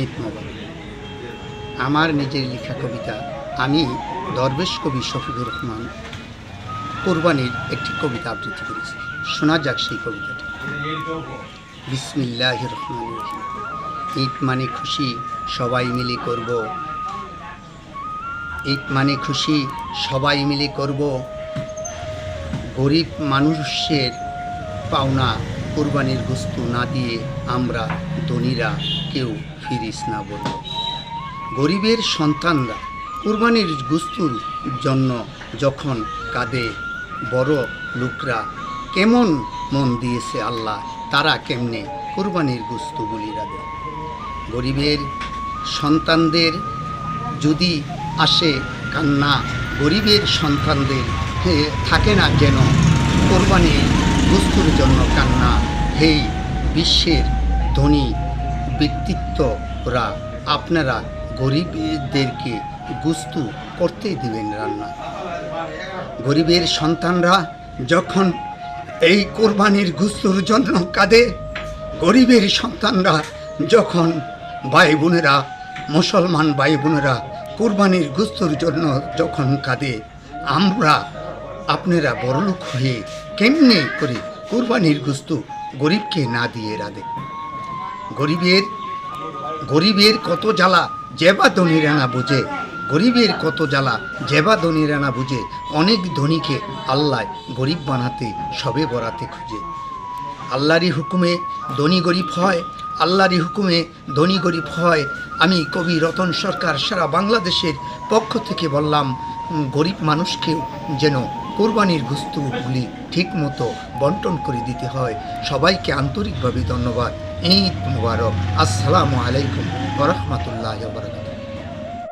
ঈদ আমার নিজের লেখা কবিতা, আমি দরবেশ কবি শফিকুর রহমান কোরবানির একটি কবিতা আবৃত্তি করেছি। শোনা যাক সেই কবিতাটি। বিসমিল্লাহ রহমান ঈদ মানে খুশি, সবাই মিলে করব। ঈদ মানে খুশি, সবাই মিলে করব। গরিব মানুষের পাওনা কোরবানির বস্তু না দিয়ে আমরা ধনীরা কেউ ফিরিস না বলব গরিবের সন্তানরা কোরবানির গুস্তুর জন্য যখন কাঁদে, বড় লোকরা কেমন মন দিয়েছে আল্লাহ, তারা কেমনে কোরবানির গুস্তুগুলি রাখে গরিবের সন্তানদের যদি আসে কান্না, গরিবের সন্তানদের থাকে না যেন কোরবানির বস্তুর জন্য কান্না। হেই, বিশ্বের ধনী ব্যক্তিত্বরা, আপনারা গরিবদেরকে গুস্তু করতে দিবেন রান্না। গরিবের সন্তানরা যখন এই কোরবানির গুস্তুর জন্য কাঁদে, গরিবের সন্তানরা যখন ভাই বোনেরা মুসলমান ভাই বোনেরা কোরবানির গুস্তুর জন্য যখন কাঁদে, আমরা আপনারা বড়লোক হয়ে কেমনে করে কোরবানির গুস্তু গরিবকে না দিয়ে রাধে? গরিবের গরিবের কত জ্বালা জেবা ধনীরা না বুঝে, গরিবের কত জ্বালা জেবা ধনীরা না বুঝে, অনেক ধনীকে আল্লাহ গরিব বানাতে, সবে বরাতে খুঁজে। আল্লাহরই হুকুমে ধনী গরিব হয়, আল্লাহরই হুকুমে ধনী গরিব হয়। আমি কবি রতন সরকার সারা বাংলাদেশের পক্ষ থেকে বললাম, গরিব মানুষকেও যেন কোরবানির গুস্তুগুলি ঠিক মতো বন্টন করে দিতে হয়। সবাইকে আন্তরিকভাবে ধন্যবাদ। ঈদ মুবারক। আসসালামু আলাইকুম রহমতুল্লাহ বারকাত